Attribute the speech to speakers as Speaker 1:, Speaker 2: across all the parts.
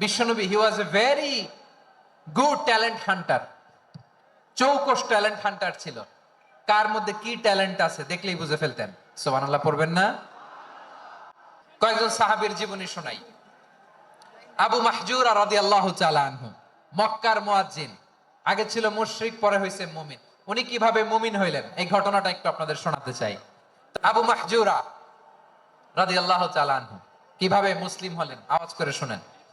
Speaker 1: বিশ্বনবী he was a very good talent hunter চৌকস talent hunter ছিল কার মধ্যে কি ট্যালেন্ট আছে দেখলেই বুঝে ফেলতেন সোবানাল্লাহ পড়বেন না কয়েকজন সাহাবীর জীবনী শোনাই আবু মাহজুর আর রাদি আল্লাহ আনহু মক্কার মুয়াজ্জিন আগে ছিল মুশরিক পরে হয়েছে মুমিন উনি কীভাবে মুমিন হইলেন এই ঘটনাটা একটু আপনাদের শোনাতে চাই আবু মাহজুরা রাদি আল্লাহ আনহু কীভাবে মুসলিম হলেন আওয়াজ করে শুনেন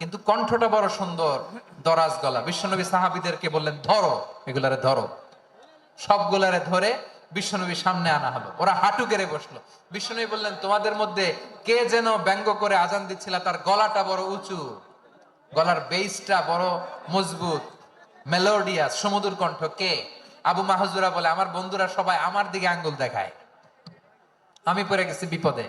Speaker 1: কিন্তু কণ্ঠটা বড় সুন্দর, দরাজ গলা। বিশ্বনবী সাহাবিদেরকে বললেন, ধরো। এগুলারে ধরো। সবগুলারে ধরে বিশ্বনবী সামনে আনা হলো। ওরা হাঁটু গেড়ে বসল। বিশ্বনবী বললেন, তোমাদের মধ্যে কে যেন ব্যঙ্গ করে আজান দিচ্ছিল, তার গলাটা বড় উঁচু। গলার বেসটা বড় মজবুত, মেলোডিয়াস সমুদ্র কণ্ঠ। কে? আবু মাহজুরা বলে, আমার বন্ধুরা সবাই আমার দিকে আঙ্গুল দেখায়। আমি পড়ে গেছি বিপদে।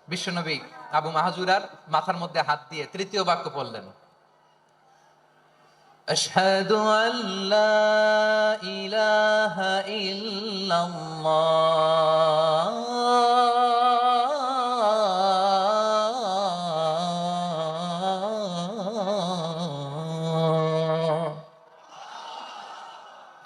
Speaker 1: বিশ্বনবী আবু মাহাজুরার মাথার মধ্যে হাত দিয়ে তৃতীয় বাক্য বললেন أشهد أن لا إله إلا الله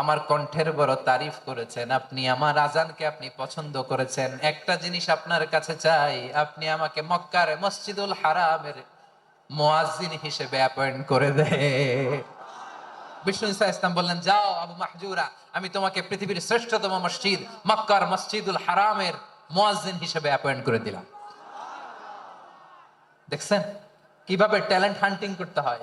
Speaker 1: আমার কণ্ঠের বড় তারিফ করেছেন। আপনি আমার আজানকে আপনি পছন্দ করেছেন। একটা জিনিস আপনার কাছে চাই, আপনি আমাকে মক্কার মসজিদুল হারামের মুয়াজ্জিন হিসেবে অ্যাপয়েন্ট করে দে বিষ্ণু ইসা ইসলাম বললেন, যাও আবু মাহজুরা, আমি তোমাকে পৃথিবীর শ্রেষ্ঠতম মসজিদ, মক্কার মসজিদুল হারামের মুয়াজ্জিন হিসেবে অ্যাপয়েন্ট করে দিলাম। দেখছেন? কীভাবে ট্যালেন্ট হান্টিং করতে হয়?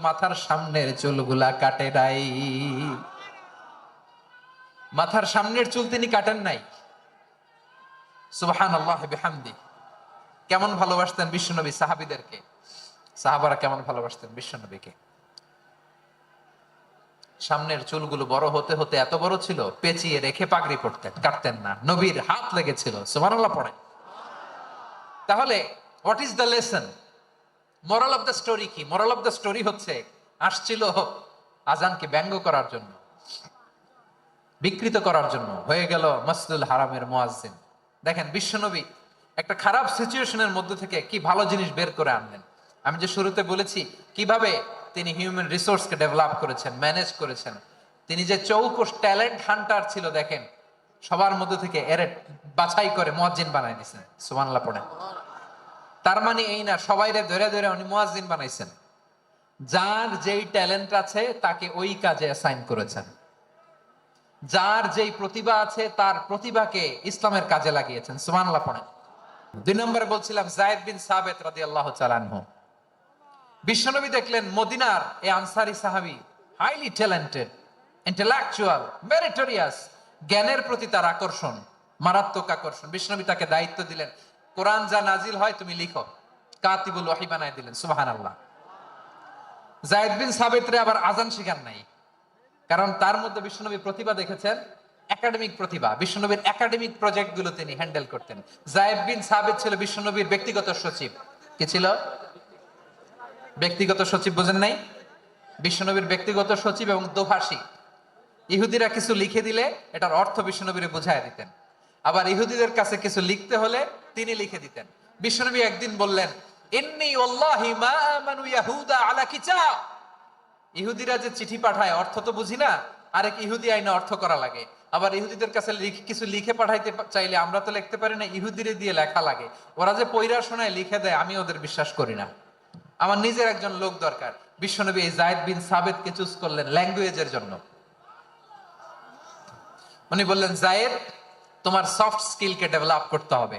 Speaker 1: মাথার সামনের চুলগুলা কাটে নাই। মাথার সামনের চুল তিনি কাটেন নাই। কেমন ভালোবাসতেন বিশ্বনবী সাহাবীদেরকে? সাহাবারা কেমন ভালোবাসতেন বিশ্বনবীকে? সামনের চুলগুলো বড় হতে হতে এত বড় ছিল, পেঁচিয়ে রেখে পাগড়ি পড়তেন কাটতেন না, নবীর হাত লেগেছিল, সুবহানাল্লাহ পড়ে তাহলে what is the lesson moral of the story কি? মোরাল অফ দ্য স্টোরি হচ্ছে, আসছিল আজানকে ব্যঙ্গ করার জন্য, বিকৃত করার জন্য, হয়ে গেল মসজিদুল হারামের মুয়াজ্জিন। দেখেন, বিশ্বনবী একটা খারাপ সিচুয়েশনের মধ্যে থেকে কি ভালো জিনিস বের করে আনলেন। আমি যে শুরুতে বলেছি, কীভাবে তিনি হিউম্যান রিসোর্সকে ডেভেলপ করেছেন, ম্যানেজ করেছেন। তিনি যে চৌকস ট্যালেন্ট হান্টার ছিল, দেখেন, সবার মধ্যে থেকে এর বাছাই করে মুয়াজ্জিন বানাই দিয়েছেন। সুবহানাল্লাহ পড়েন। তার মানে এই না, সবাইরে ধরে ধরে উনি মুয়াজ্জিন বানাইছেন। যার যেই ট্যালেন্ট আছে, তাকে ওই কাজে অ্যাসাইন করেছেন। যার যেই প্রতিভা আছে, তার প্রতিভাকে ইসলামের কাজে লাগিয়েছেন। সুবহানাল্লাহ পড়েন। দুই নম্বরে বলছিলাম, জায়েদ বিন সাবেত রাদিয়াল্লাহু তাআলা আনহু। বিশ্বনবী দেখলেন, মদিনার এই আনসারি সাহাবী হাইলি ট্যালেন্টেড ইন্টেলেকচুয়াল মেরিটোরিয়াস জ্ঞানের প্রতি তার আকর্ষণ, মারাত্মক আকর্ষণ। বিশ্বনবী তাকে দায়িত্ব দিলেন কোরআন যা নাজিল হয় তুমি লিখো। কাতিবুল ওয়াহি বানায় দিলেন, সুবহানাল্লাহ। জায়েদ বিন সাবেতরে আবার আজান শিখান নাই। কারণ তার মধ্যে বিশ্বনবী প্রতিভা দেখেছেন, একাডেমিক প্রতিভা। বিশ্বনবীর একাডেমিক প্রজেক্টগুলো তিনি হ্যান্ডেল করতেন। জায়েদ বিন সাবেদ ছিল বিশ্বনবীর ব্যক্তিগত সচিব। কি ছিল? ব্যক্তিগত সচিব বোঝেন নাই? বিশ্বনবীর ব্যক্তিগত সচিব এবং দোভাষী। ইহুদিরা কিছু লিখে দিলে এটার অর্থ বিশ্বনবীরে বুঝায় দিতেন। আবার ইহুদিদের কাছে কিছু লিখতে হলে তিনি লিখে দিতেন। বিশ্বনবী একদিন বললেন ইহুদিরা যে চিঠি পাঠায়, অর্থ তো বুঝি না, আরেক ইহুদি আইনে অর্থ করা লাগে। আবার ইহুদিদের কাছে কিছু লিখে পাঠাইতে চাইলে আমরা তো লিখতে পারি না, ইহুদিরে দিয়ে লেখা লাগে। ওরা যে পৈরা শোনায়, লিখে দেয়, আমি ওদের বিশ্বাস করি না। আমার নিজের একজন লোক দরকার। বিশ্বনবী এই জায়দ বিন সাবেদকে চুজ করলেন ল্যাঙ্গুয়েজের জন্য। উনি বললেন, জায়েদ, তোমার সফট স্কিলকে ডেভেলপ করতে হবে।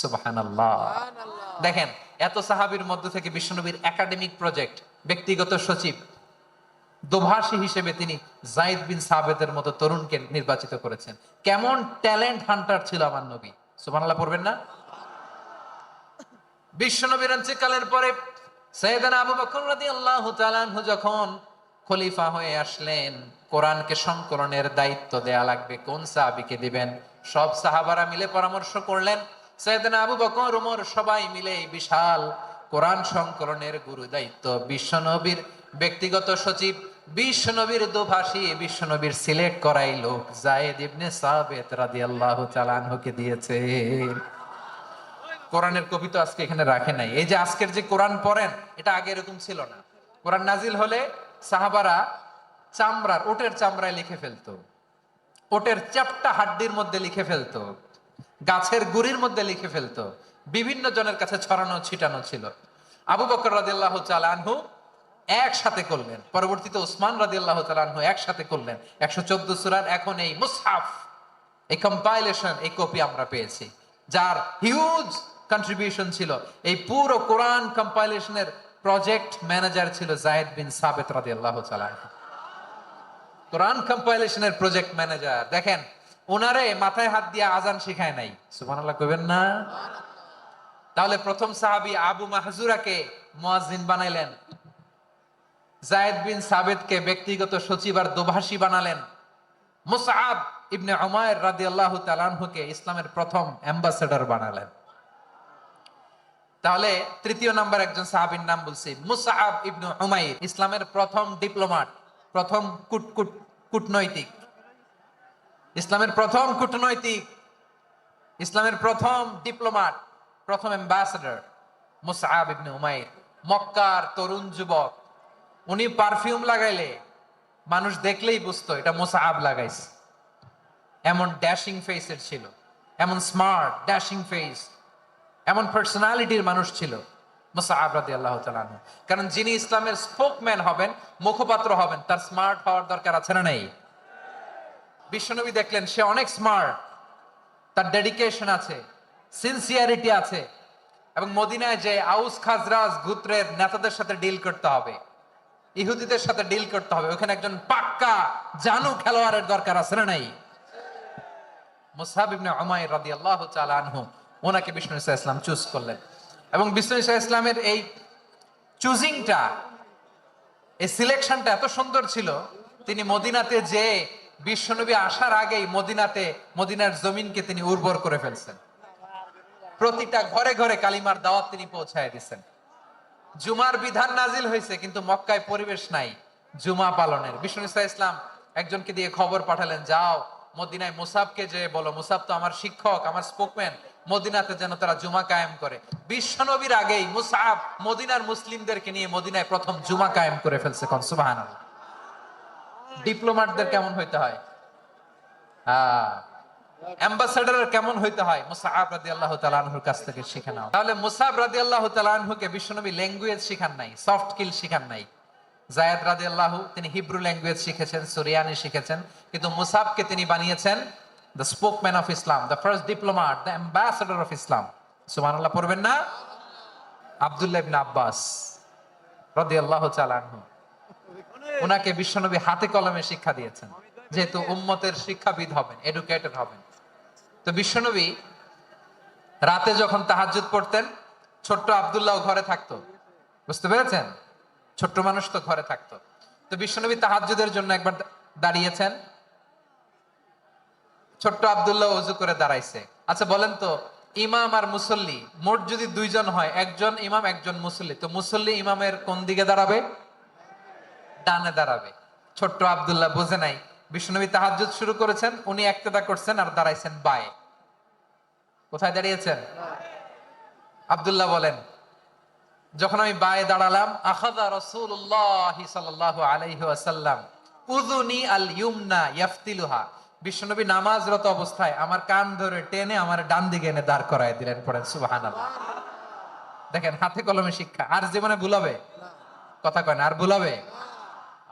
Speaker 1: সুবহানাল্লাহ। দেখেন এত সাহাবীর মধ্য থেকে বিশ্বনবীর একাডেমিক প্রজেক্ট ব্যক্তিগত সচিব দোভাষী হিসেবে তিনি জাইদ বিন সাবেদের মতো তরুণকে নির্বাচিত করেছেন। কেমন ট্যালেন্ট হান্টার ছিল আমার নবী। সুবহানাল্লাহ পড়বেন না? বিশ্বনবীর পরে সৈয়দানা আবু বকর রাদিয়াল্লাহু তাআলা যখন খলিফা হয়ে আসলেন কোরআনকে সংকলনের দায়িত্ব দেয়া লাগবে। কোন সাহাবীকে দিবেন? সব সাহাবারা মিলে পরামর্শ করলেন সৈয়দানা আবু বকর ওমর সবাই মিলে বিশাল কোরআন সংকলনের গুরু দায়িত্ব। বিশ্বনবীর ব্যক্তিগত সচিব বিশ্বনবীর দোভাষী বিশ্বনবীর সিলেক্ট করাই লোক জায়েদ ইবনে সাবেত রাদিয়াল্লাহু তাআলা আনহুকে দিয়েছে। কোরআনের কপি তো আজকে এখানে রাখে নাই। এই যে আজকের যে কোরআন পড়েন, এটা আগে এরকম ছিল না। কোরআন নাজিল হলে সাহাবারা চামড়ার, ওটের চামড়ায় লিখে ফেলতো। ওটের চ্যাপটা হাড্ডির মধ্যে লিখে ফেলতো। গাছের গুড়ির মধ্যে লিখে ফেলতো। বিভিন্ন জনের কাছে ছড়ানো, ছিটানো ছিল। আবু বকর রাদিয়াল্লাহু তাআলা আনহু একসাথে করলেন। পরবর্তীতে ওসমান রাদিয়াল্লাহু তাআলা আনহু একসাথে করলেন। একশো চোদ্দ সুরার এখন এই মুসহাফ, এই কম্পাইলেশন এই কপি আমরা পেয়েছি, যার হিউজ কন্ট্রিবিউশন ছিল। এই পুরো কোরআন কম্পাইলেশনের প্রজেক্ট ম্যানেজার ছিল জায়েদ বিন সাবেত রাদিয়াল্লাহু তাআলা আনহু। কোরআন কম্পাইলেশনের প্রজেক্ট ম্যানেজার দেখেন ওনারে মাথায় হাত দিয়ে আজান শিখায় নাই। সুবহানাল্লাহ কইবেন না? তাহলে প্রথম সাহাবী আবু মাহজুরাকে মুয়াজ্জিন বানাইলেন। জায়েদ বিন সাবেদকে ব্যক্তিগত সচিব আর দোভাষী বানালেন। মুসআব ইবনে উমায়ের রাদিয়াল্লাহু তাআলা আনহুকে ইসলামের প্রথম অ্যাম্বাসেডর বানালেন। তাহলে তৃতীয় নাম্বার একজন সাহাবীর নাম বলছি মুসআব ইবনে উমাইর, ইসলামের প্রথম ডিপ্লোমাট, প্রথম কুট কুট কূটনৈতিক। ইসলামের প্রথম কূটনৈতিক, ইসলামের প্রথম ডিপ্লোমাট প্রথম অ্যাম্বাসেডর মুসআব ইবনে উমাইর, মক্কার তরুণ যুবক। উনি পারফিউম লাগাইলে মানুষ দেখলেই বুঝতো, এটা মুসআব লাগাইছে। এমন ড্যাশিং ফেসের ছিল, এমন স্মার্ট ড্যাশিং ফেস এমন পার্সোনালিটির মানুষ ছিল মুসাআব রাদিয়াল্লাহু আল্লাহ। কারণ যিনি ইসলামের স্পোকম্যান হবেন, মুখপাত্র হবেন, তার স্মার্ট হওয়ার দরকার আছে না নেই? বিশ্বনবী দেখলেন, সে অনেক স্মার্ট তার ডেডিকেশন আছে সিনসিয়ারিটি আছে, এবং মদিনায় যে আউস, খাজরাজ গুত্রের নেতাদের সাথে ডিল করতে হবে, ইহুদিদের সাথে ডিল করতে হবে, ওখানে একজন পাক্কা, জানু খেলোয়াড়ের দরকার আছে না নাই? মুসাহাব ইবনে উমাইর রাদিয়াল্লাহু আনহু, ওনাকে বিষ্ণু ইসা ইসলাম চুজ করলেন। এবং বিষ্ণু ইসা ইসলামের এই চুজিংটা এই সিলেকশনটা এত সুন্দর ছিল, তিনি মদিনাতে যে বিশ্বনবী আসার আগেই মদিনাতে, মদিনার জমিনকে তিনি উর্বর করে ফেলছেন। প্রতিটা ঘরে ঘরে কালিমার দাওয়াত তিনি পৌঁছায় দিচ্ছেন। জুমার বিধান নাজিল হয়েছে, কিন্তু মক্কায় পরিবেশ নাই জুমা পালনের। বিষ্ণু ইসা ইসলাম একজনকে দিয়ে খবর পাঠালেন, যাও, মদিনায় মুসাবকে যে বলো, মুসাব তো আমার শিক্ষক, আমার স্পোকম্যান মদিনাতে যেন তারা জুমা কায়েম করে। বিশ্বনবীর আগেই মুসাব মদিনার মুসলিমদেরকে নিয়ে মদিনায় প্রথম জুমা কায়েম করে ফেলছে কোন, সুবহানাল্লাহ। ডিপ্লোমাটদের কেমন হইতে হয়? হ্যাঁ। অ্যাম্বাসেডার কেমন হইতে হয়? মুসাহাব রাদিয়াল্লাহু তাআলা আনহুর কাছ থেকে শিখে নাও। তাহলে মুসাহাব রাদিয়াল্লাহু তাআলা আনহুকে বিশ্বনবী ল্যাঙ্গুয়েজ শিখান নাই, সফট শিখান নাই। জায়েদ রাদিয়াল্লাহু, তিনি হিব্রু ল্যাঙ্গুয়েজ শিখেছেন, সুরিয়ানি শিখেছেন, কিন্তু মুসাবকে তিনি বানিয়েছেন the spokesman of Islam the first diplomat the ambassador of Islam সুবহানাল্লাহ, পড়বেন না? আব্দুল্লাহ আব্বাস রাদিয়াল্লাহু তাআলা আনহু। ওনাকে বিশ্বনবী হাতে কলমে শিক্ষা দিয়েছেন, যেহেতু উম্মতের শিক্ষাবিদ হবেন এডুকেটেড হবেন। তো বিশ্বনবী রাতে যখন তাহাজ্জুদ পড়তেন, ছোট্ট আবদুল্লাহ ঘরে থাকতো। বুঝতে পেরেছেন? ছোট্ট মানুষ তো ঘরে থাকতো। তো বিশ্বনবী তাহাজ্জুদের জন্য একবার দাঁড়িয়েছেন। ছোট্ট আবদুল্লাহ অজু করে দাঁড়াইছে। আচ্ছা বলেন তো, ইমাম আর মুসল্লি, মোট যদি দুইজন হয়, একজন ইমাম, একজন মুসল্লি, তো মুসল্লি ইমামের কোন দিকে দাঁড়াবে? ডানে দাঁড়াবে। ছোট্ট আবদুল্লাহ বোঝে নাই। বিষ্ণুনবী তাহাজ্জুদ শুরু করেছেন, উনি একতেদা করছেন আর দাঁড়াইছেন বায়ে। কোথায় দাঁড়িয়েছেন? আবদুল্লাহ বলেন, যখন আমি বায়ে দাঁড়ালাম আখাদা রাসূলুল্লাহ সাল্লাল্লাহু আলাইহি ওয়াসাল্লাম, উযুনি আল ইউমনা ইয়াফতিলুহা। বিশ্বনবী নামাজরত অবস্থায় আমার কান ধরে টেনে আমার ডান দিকে এনে দাঁড় করায় দিলেন, পড়েন সুবহানাল্লাহ। দেখেন, হাতে কলমে শিক্ষা। আর জীবনে ভুলাবে? কথা কয় না, আর ভুলাবে?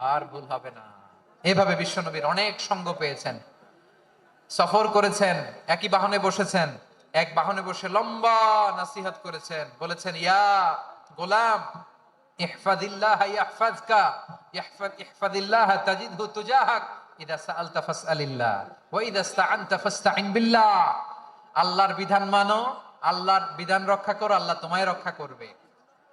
Speaker 1: আর ভুল হবে না। এভাবে বিশ্বনবীর অনেক সঙ্গ পেয়েছেন। সফর করেছেন, একই বাহনে বসেছেন, এক বাহনে বসে লম্বা নাসিহত করেছেন। বলেছেন, ইয়া গোলাম, ইহফাদিল্লাহ ইহফাদিল্লাহ আল্লাহর বিধান মানো, আল্লাহর বিধান রক্ষা করো, আল্লাহ তোমায় রক্ষা করবে।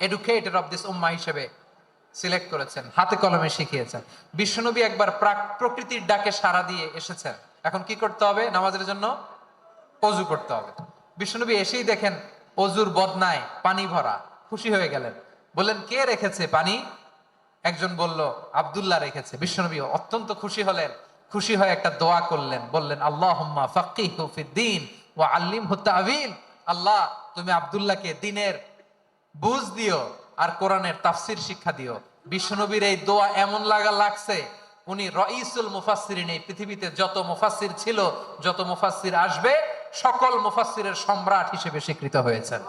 Speaker 1: এডুকেটেড অফ দিস উম্মা হিসেবে সিলেক্ট করেছেন, হাতে কলমে শিখিয়েছেন। বিশ্বনবী একবার প্রাক- প্রকৃতির ডাকে সাড়া দিয়ে এসেছেন। এখন কি করতে হবে? নামাজের জন্য অজু করতে হবে। বিষ্ণুনবী এসেই দেখেন অজুর বদনায় পানি ভরা, খুশি হয়ে গেলেন। বললেন, কে রেখেছে পানি? একজন বলল, আব্দুল্লাহ রেখেছে। বিশ্বনবী অত্যন্ত খুশি হলেন, খুশি হয়ে একটা দোয়া করলেন। বললেন আল্লাহ ফাকিহু ফিদ্দিন ওয়া আল্লিমহু তাবিল। আল্লাহ, তুমি আব্দুল্লাহকে দিনের বুঝ দিও আর কোরআনের তাফসির শিক্ষা দিও। বিশ্বনবীর এই দোয়া এমন লাগা লাগছে, উনি রইসুল মুফাসসিরিন, এই পৃথিবীতে যত মুফাসসির ছিল, যত মুফাসসির আসবে, সকল মুফাসসিরের সম্রাট হিসেবে স্বীকৃত হয়েছেন।